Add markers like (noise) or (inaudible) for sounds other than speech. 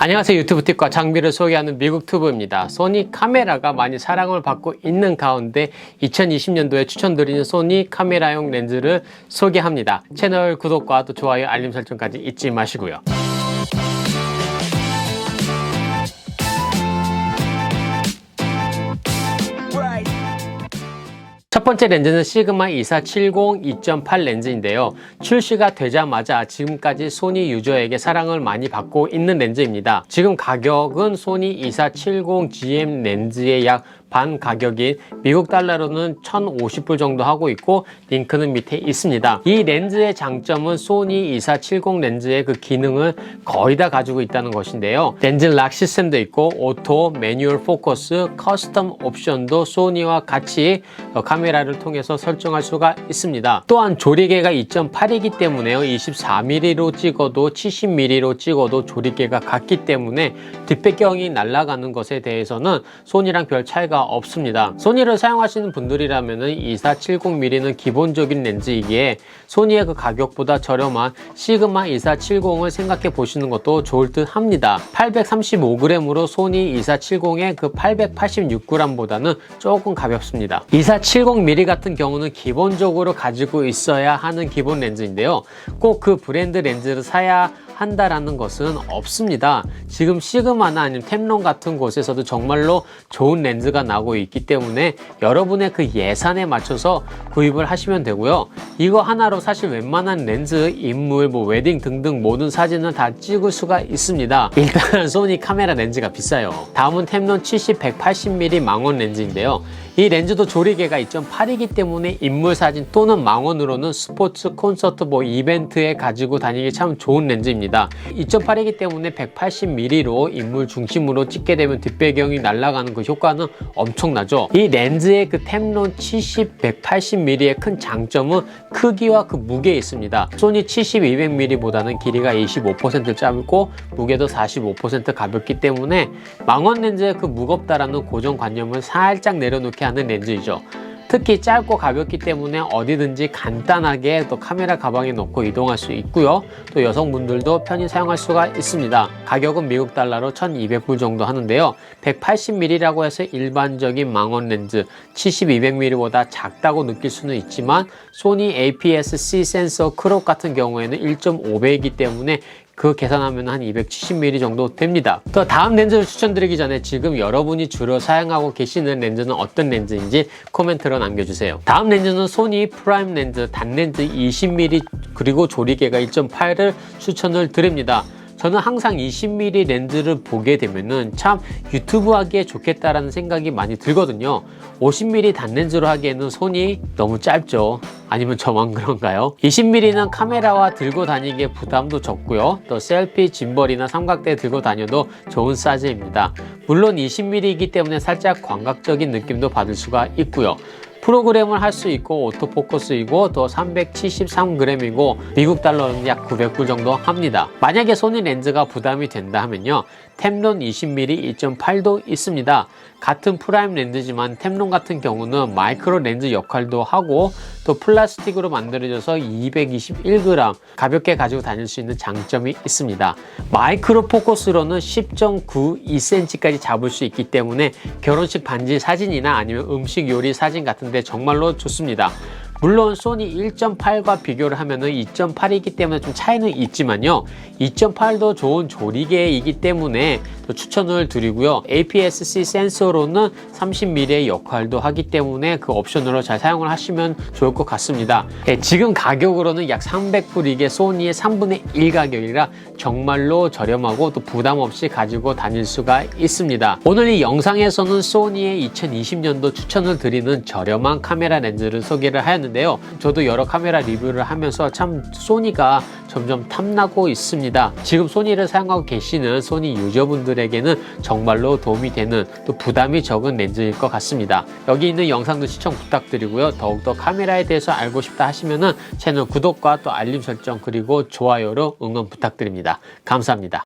안녕하세요 유튜브 팁과 장비를 소개하는 미국 튜브입니다. 소니 카메라가 많이 사랑을 받고 있는 가운데 2020년도에 추천드리는 소니 카메라용 렌즈를 소개합니다. 채널 구독과 또 좋아요 알림 설정까지 잊지 마시고요. 첫 번째 렌즈는 시그마 2470 2.8 렌즈인데요. 출시가 되자마자 지금까지 소니 유저에게 사랑을 많이 받고 있는 렌즈입니다. 지금 가격은 소니 2470 GM 렌즈의 약 반 가격인 미국 달러로는 1,050불 정도 하고 있고 링크는 밑에 있습니다. 이 렌즈의 장점은 소니 2470 렌즈의 그 기능을 거의 다 가지고 있다는 것인데요. 렌즈 락 시스템도 있고 오토, 매뉴얼 포커스, 커스텀 옵션도 소니와 같이 어, 카메라를 통해서 설정할 수가 있습니다. 또한 조리개가 2.8이기 때문에요. 24mm로 찍어도 70mm로 찍어도 조리개가 같기 때문에 뒷배경이 날아가는 것에 대해서는 소니랑 별 차이가 없습니다. 소니를 사용하시는 분들이라면 2470mm는 기본적인 렌즈이기에 소니의 그 가격보다 저렴한 시그마 2470을 생각해 보시는 것도 좋을 듯 합니다. 835g으로 소니 2470의 그 886g보다는 조금 가볍습니다. 2470mm 같은 경우는 기본적으로 가지고 있어야 하는 기본 렌즈인데요. 꼭 그 브랜드 렌즈를 사야 한다라는 것은 없습니다. 지금 시그마나 아니면 템론 같은 곳에서도 정말로 좋은 렌즈가 나오고 있기 때문에 여러분의 그 예산에 맞춰서 구입을 하시면 되고요. 이거 하나로 사실 웬만한 렌즈, 인물, 뭐 웨딩 등등 모든 사진을 다 찍을 수가 있습니다. 일단 (laughs) 소니 카메라 렌즈가 비싸요. 다음은 템론 70, 180mm 망원 렌즈인데요. 이 렌즈도 조리개가 2.8이기 때문에 인물 사진 또는 망원으로는 스포츠, 콘서트, 뭐 이벤트에 가지고 다니기 참 좋은 렌즈입니다. 2.8이기 때문에 180mm로 인물 중심으로 찍게 되면 뒷배경이 날아가는 그 효과는 엄청나죠. 이 렌즈의 그 템론 70, 180mm의 큰 장점은 크기와 그 무게에 있습니다. 소니 70, 200mm보다는 길이가 25% 짧고 무게도 45% 가볍기 때문에 망원 렌즈의 그 무겁다라는 고정관념을 살짝 내려놓게 하는 렌즈이죠. 특히 짧고 가볍기 때문에 어디든지 간단하게 또 카메라 가방에 넣고 이동할 수 있고요. 또 여성분들도 편히 사용할 수가 있습니다. 가격은 미국 달러로 1200불 정도 하는데요. 180mm라고 해서 일반적인 망원 렌즈 70, 200mm보다 작다고 느낄 수는 있지만 소니 APS-C 센서 크롭 같은 경우에는 1.5배이기 때문에 그 계산하면 한 270mm 정도 됩니다. 또 다음 렌즈를 추천드리기 전에 지금 여러분이 주로 사용하고 계시는 렌즈는 어떤 렌즈인지 코멘트로 남겨주세요. 다음 렌즈는 소니 프라임 렌즈 단렌즈 20mm 그리고 조리개가 1.8을 추천을 드립니다. 저는 항상 20mm 렌즈를 보게 되면은 참 유튜브 하기에 좋겠다라는 생각이 많이 들거든요. 50mm 단렌즈로 하기에는 손이 너무 짧죠. 아니면 저만 그런가요? 20mm는 카메라와 들고 다니기에 부담도 적고요. 또 셀피, 짐벌이나 삼각대 들고 다녀도 좋은 사이즈입니다. 물론 20mm이기 때문에 살짝 광각적인 느낌도 받을 수가 있고요. 프로그램을 할 수 있고 오토포커스이고 또 373g이고 미국 달러는 약 900불 정도 합니다. 만약에 소니 렌즈가 부담이 된다 하면요. 템론 20mm 1.8도 있습니다. 같은 프라임 렌즈지만 템론 같은 경우는 마이크로 렌즈 역할도 하고 또 플라스틱으로 만들어져서 221g 가볍게 가지고 다닐 수 있는 장점이 있습니다. 마이크로 포커스로는 10.92cm까지 잡을 수 있기 때문에 결혼식 반지 사진이나 아니면 음식 요리 사진 같은데 정말로 좋습니다. 물론 소니 1.8과 비교를 하면은 2.8이기 때문에 좀 차이는 있지만요. 2.8도 좋은 조리개이기 때문에 추천을 드리고요. APS-C 센서로는 30mm의 역할도 하기 때문에 그 옵션으로 잘 사용을 하시면 좋을 것 같습니다. 네, 지금 가격으로는 약 300불 이게 소니의 3분의 1 가격이라 정말로 저렴하고 또 부담 없이 가지고 다닐 수가 있습니다. 오늘 이 영상에서는 소니의 2020년도 추천을 드리는 저렴한 카메라 렌즈를 소개를 하였는데 있는데요. 저도 여러 카메라 리뷰를 하면서 참 소니가 점점 탐나고 있습니다. 지금 소니를 사용하고 계시는 소니 유저 분들에게는 정말로 도움이 되는 또 부담이 적은 렌즈일 것 같습니다. 여기 있는 영상도 시청 부탁드리고요. 더욱더 카메라에 대해서 알고 싶다 하시면은 채널 구독과 또 알림 설정 그리고 좋아요로 응원 부탁드립니다. 감사합니다.